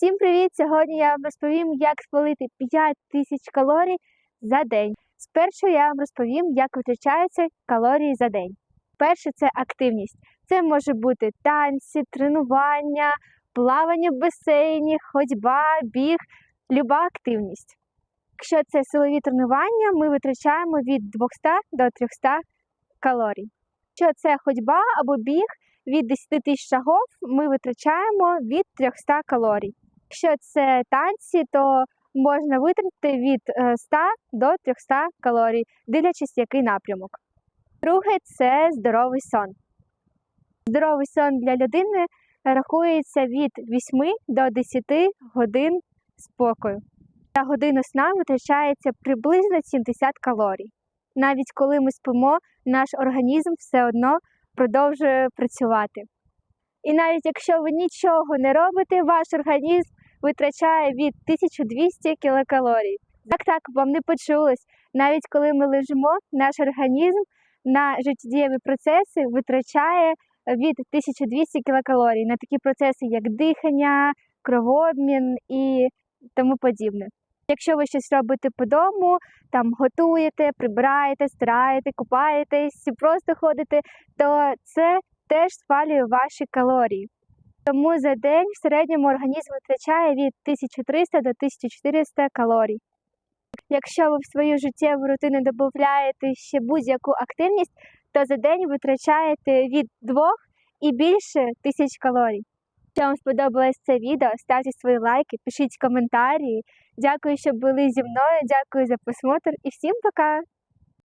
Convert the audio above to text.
Всім привіт! Сьогодні я вам розповім, як спалити 5 тисяч калорій за день. Спершу я вам розповім, як витрачаються калорії за день. Перше це активність. Це може бути танці, тренування, плавання в басейні, ходьба, біг, люба активність. Якщо це силові тренування, ми витрачаємо від 200 до 300 калорій. Якщо це ходьба або біг, від 10 тисяч шагов ми витрачаємо від 300 калорій. Якщо це танці, то можна витратити від е, 100 до 300 калорій, дивлячись, який напрямок. Друге це здоровий сон. Здоровий сон для людини рахується від 8 до 10 годин спокою. На годину сна витрачається приблизно 70 калорій. Навіть коли ми спимо, наш організм все одно продовжує працювати. І навіть якщо ви нічого не робите, ваш організм витрачає від 1200 кілокалорій. Так, так, вам не почулось. Навіть коли ми лежимо, наш організм на життєдієві процеси витрачає від 1200 кілокалорій на такі процеси, як дихання, кровообмін і тому подібне. Якщо ви щось робите по дому, там готуєте, прибираєте, стираєте, купаєтесь, просто ходите, то це теж спалює ваші калорії. Тому за день в середньому організм витрачає від 1300 до 1400 калорій. Якщо ви в свою життєву рутину додаєте ще будь-яку активність, то за день витрачаєте від 2 і більше тисяч калорій. Якщо вам сподобалось це відео, ставте свої лайки, пишіть коментарі. Дякую, що були зі мною. Дякую за просмотр і всім пока!